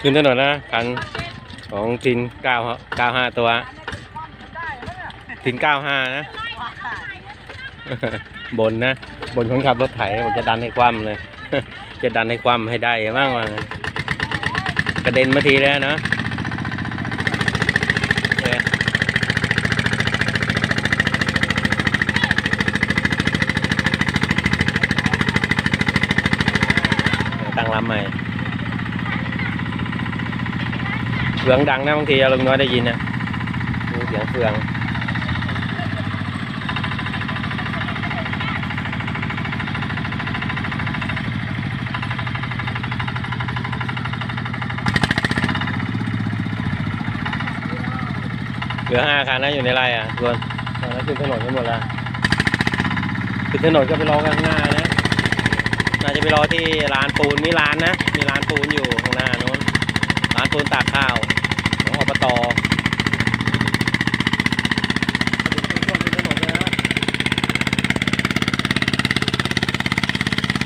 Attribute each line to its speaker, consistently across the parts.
Speaker 1: ขึ้นถนนนะคันของทินเก้าเก้าห้าตัวทินเก้าห้านะ บนนะ บนคนขับรถไถผมจะดันให้คว่ำเลย จะดันให้คว่ำให้ได้บ้างว่างั้นกระเด็นมาทีแล้วนะโอเคเดี๋ยวตั้งลำใหม่เฟืองดังนะบางทีลุงน้อยได้ยินนะดูเสียงเฟืองเหลือห้าคันนะอยู่ในไร่อะส่วนตอนนั้นขึ้นถนนกันหมดแล้วขึ้นถนนก็ไปรอข้างหน้านะน่าจะไปรอที่ร้านปูนมีร้านนะ มีร้านปูนอยู่ข้างหน้านู้นร้านปูนตากข้าว องอบต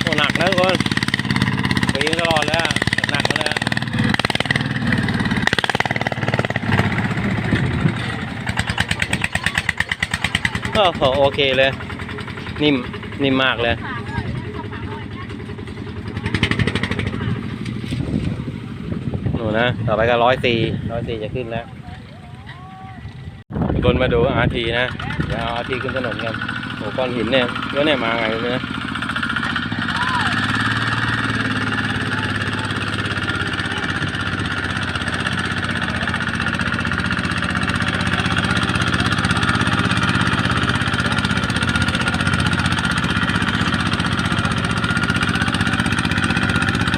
Speaker 1: โอ้หนักนะทุกคนปีนตลอดเลยอะหนักเลยอะโอ้โหโอเคเลย นิ่มนิ่มมากเลย นูนะ ต่อไปก็ร้อยสี่ร้อยสี่จะขึ้นแล้วคนมาดูอาทีนะเดี๋ยวเอาอาทีขึ้นถนนกันโอ้ก้อนหินเนี่ยเยอะเนี่ยมาไงเนี่ย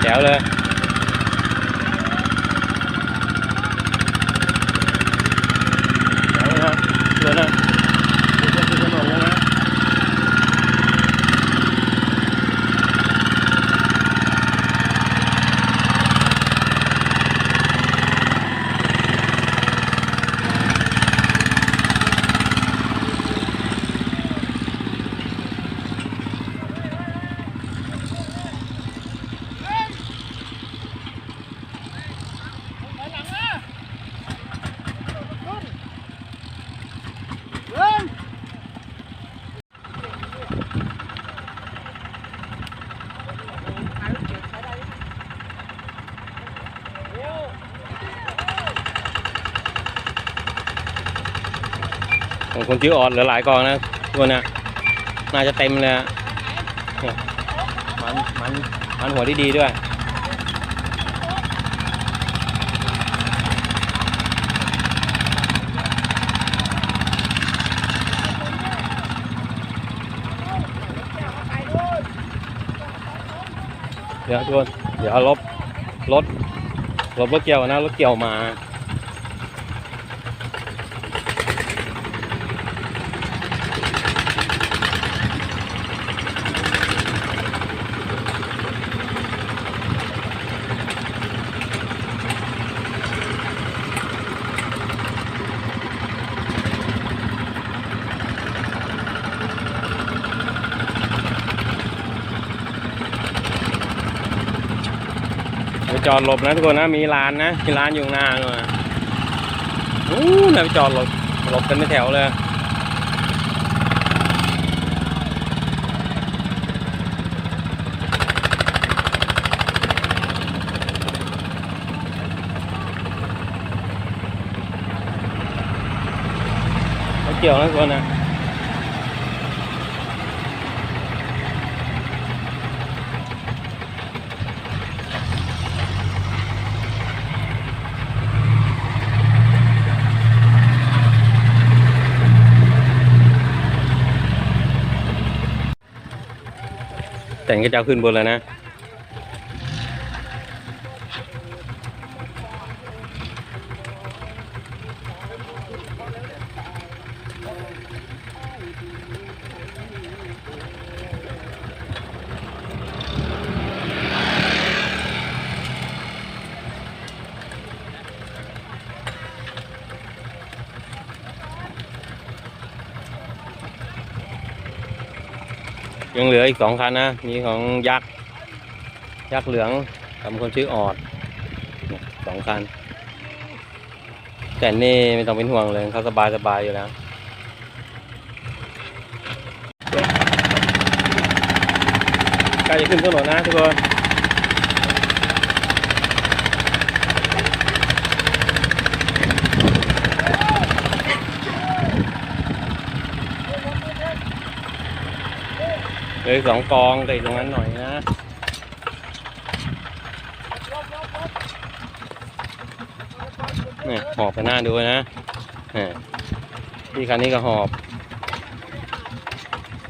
Speaker 1: แจ๋วเลยแจ๋วเลยนะเดี๋ยวนะขึ้นถนนแล้วนะ ของคนชื่อออดเหลือหลายกองนะตัวเนี้ยน่าจะเต็มเลยอะมันมันมันหัวดีๆด้วยเดี๋ยวทุกคนเดี๋ยวลบรถรถรถเกี่ยวนะรถเกี่ยวมา จอดหลบนะทุกคนนะมีร้านนะมีร้านอยู่หน้าด้วยอู้นะไปจอดหลบหลบกันในแถวเลยไม่เกี่ยวนะทุกคนนะ แต่งก็จะเอาขึ้นบนแล้วนะ ยังเหลืออีกสองคันนะ มีของยักษ์ ยักษ์เหลืองกับคนชื่อออดสองคัน แต่นี่ไม่ต้องเป็นห่วงเลยเขาสบายสบายอยู่แล้วใกล้จะขึ้นถนนนะทุกคน เลยสองกองแต่ตรงนั้นหน่อยนะนี่หอบไปหน้าดูนะนี่พี่คันนี้ก็หอบ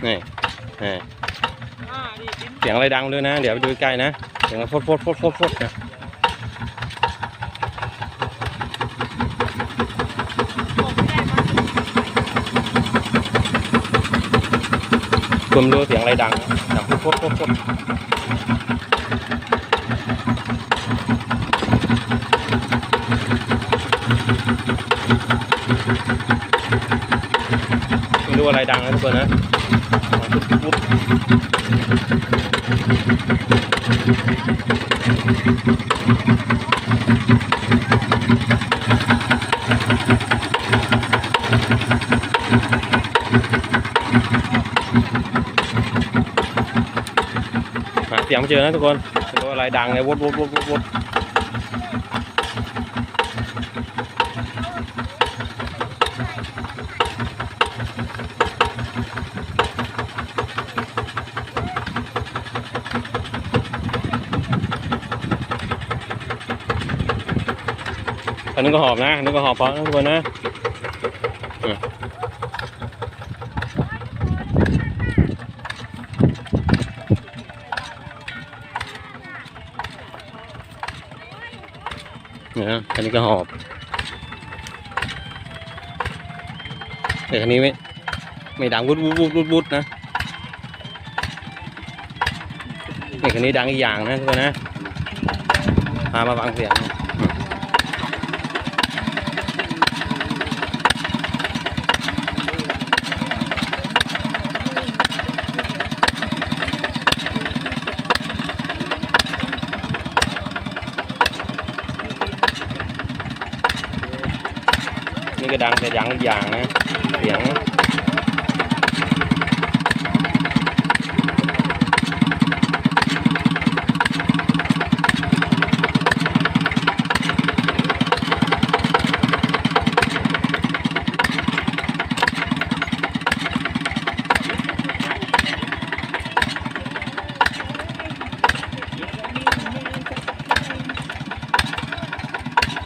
Speaker 1: นี่นี่เสียงอะไรดังด้วยนะ เดี๋ยวไปดูใกล้นะ เสียงฟดฟดฟดฟดฟดนะ คุณดูเสียงอะไรดังดังฟดฟดฟดฟดไม่รู้อะไรดังนะทุกคนนะปุ๊บ หาเสียงไม่เจอนะทุกคนไม่รู้อะไรดังเลยวดวดวดวดวดอันนี้ก็หอบนะอันนี้ก็หอบพอทุกคนนะ นี่ยนะอันนี้ก็หอบแต่คันนี้ไม่ไม่ดังวุดวุดวุดวุดวุดนะนี่คันนี้ดังอีกอย่างนะทุกคนนะพามาฟังเสียง ก็ดังแต่ดังอีกอย่างนะเสียง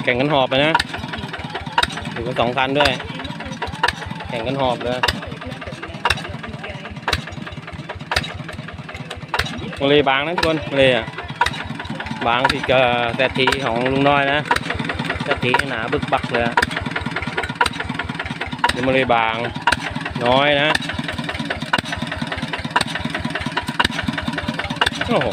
Speaker 1: แข่งกันหอบไปนะ อยู่กันสองคันด้วย แข่งกันหอบเลยมาเลยบางนะทุกคนมาเลยอะบางที่ก็แต่ทีของลุงน้อยนะแต่ทีหนาบึกบักเลยนี่มาเลยบางน้อยนะโอ้โห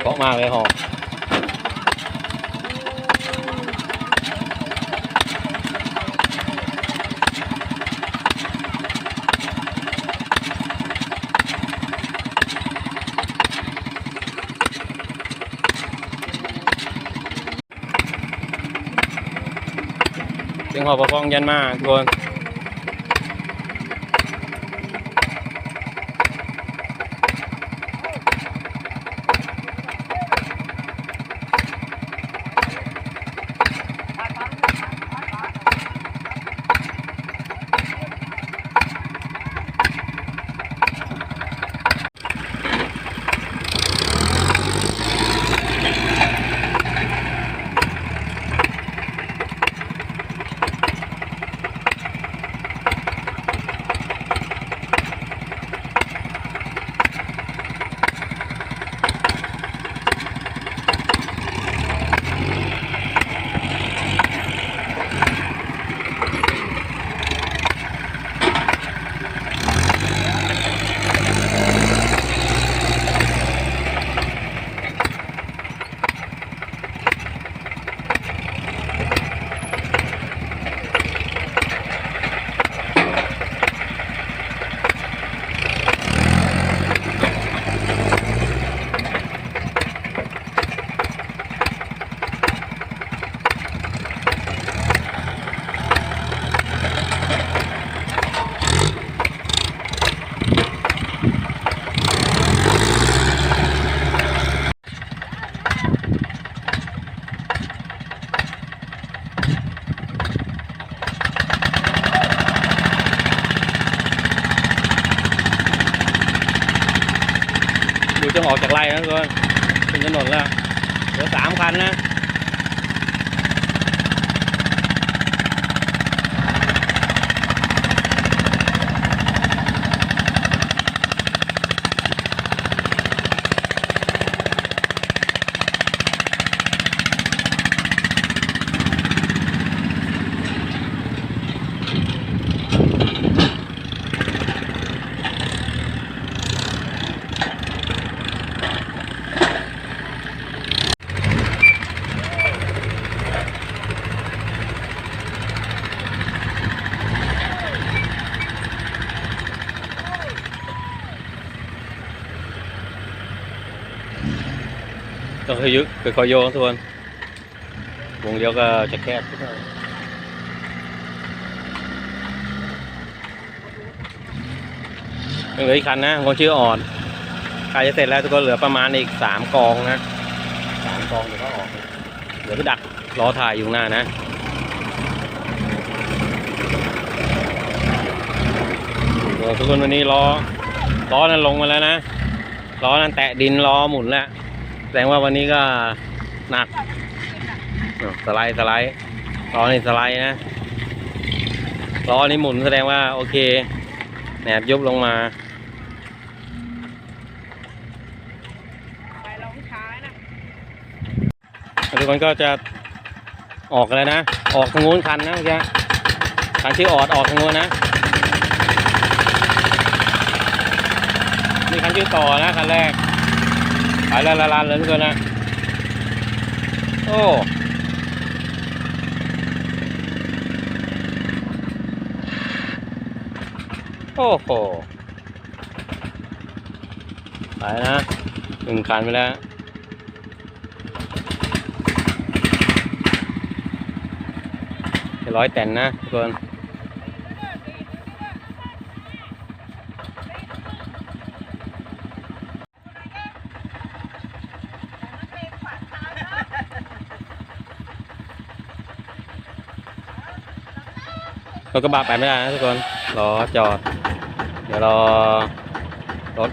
Speaker 1: เพราะ มากเลยหอบเสียงหอบประคองยันมากทุกคน จะออกจากไร่นะทุกคนถึงถนนแล้วเหลือสามคันนะ องค่อยยึกค่อยโยงทุกคน วงเดียวก็จะแคบขึ้นหน่อยยังเหลืออีกคันนะคนชื่ออ่อนใครจะเสร็จแล้วทุกคนเหลือประมาณอีกสามกองนะสามกองเดี๋ยวก็ออก เหลือไปดักรอถ่ายอยู่หน้านะทุกคนวันนี้ล้อล้อนั้นลงมาแล้วนะล้อนั้นแตะดินล้อหมุนแล้ว ดงว่าวันนี้ก็หนักอ้าวสไลด์สไลด์ล้อนี่สไลด์นะล้อนี่หมุนแสดงว่าโอเคแหนบยุบลงมา
Speaker 2: ไปลองช้านะ
Speaker 1: ทุกคนก็จะออกกันแล้วนะ ออกทางนู้นคันนะเมื่อกี้คันชื่อออดออกทางนู้นนะนี่คันชื่อต่อนะคันแรก ไปแล้วละลานเลยทุกคนนะ โอ้โอ้โหไปนะหนึ่งคันไปแล้ว ร้อยแต่นนะทุกคน ถกระบะไปไม่ได้นะทุกคนรอจอด เดี๋ยวรอรถ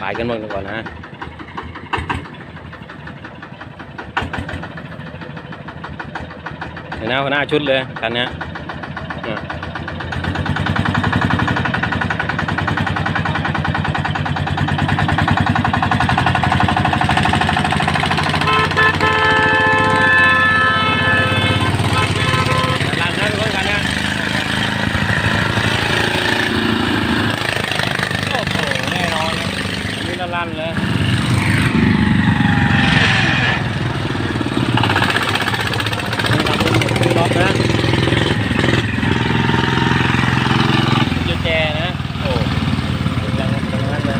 Speaker 1: ขายกันหมดก่อนนะเห็นหน้าหัวหน้าชุดเลยคันเนี้ยเนี่ยลั่นนะทุกคนคันเนี้ยโอ้โหแน่นอนนะ นี่ละลั่นเลยคือล็อกนะจุดแจนะ โอ้แรงตรงนั้นเลย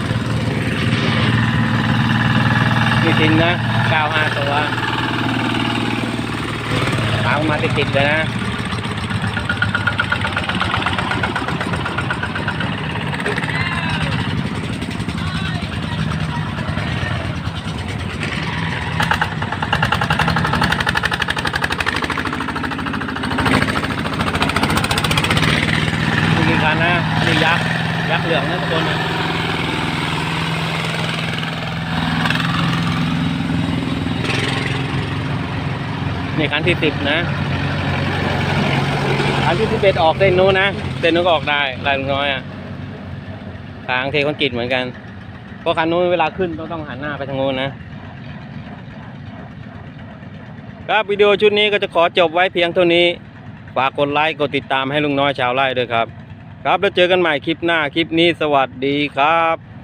Speaker 1: นี่จริงนะ95ตัวตามมาติดๆเลยนะ มีกี่คันนะนี่ยักษ์ ยักษ์เหลืองนะทุกคนนะ นี่คันที่สิบนะคันที่สิบเอ็ดออกเส้นนู้นนะเส้นนู้นก็ออกได้ลายลุงน้อยอะทางเทคอนกรีตเหมือนกันเพราะคันนู้นเวลาขึ้นต้องต้องหันหน้าไปทางโน้นนะครับวิดีโอชุดนี้ก็จะขอจบไว้เพียงเท่านี้ฝากกดไลค์กดติดตามให้ลุงน้อยชาวไร่ด้วยครับ ครับแล้วเจอกันใหม่คลิปหน้าคลิปนี้สวัสดีครับ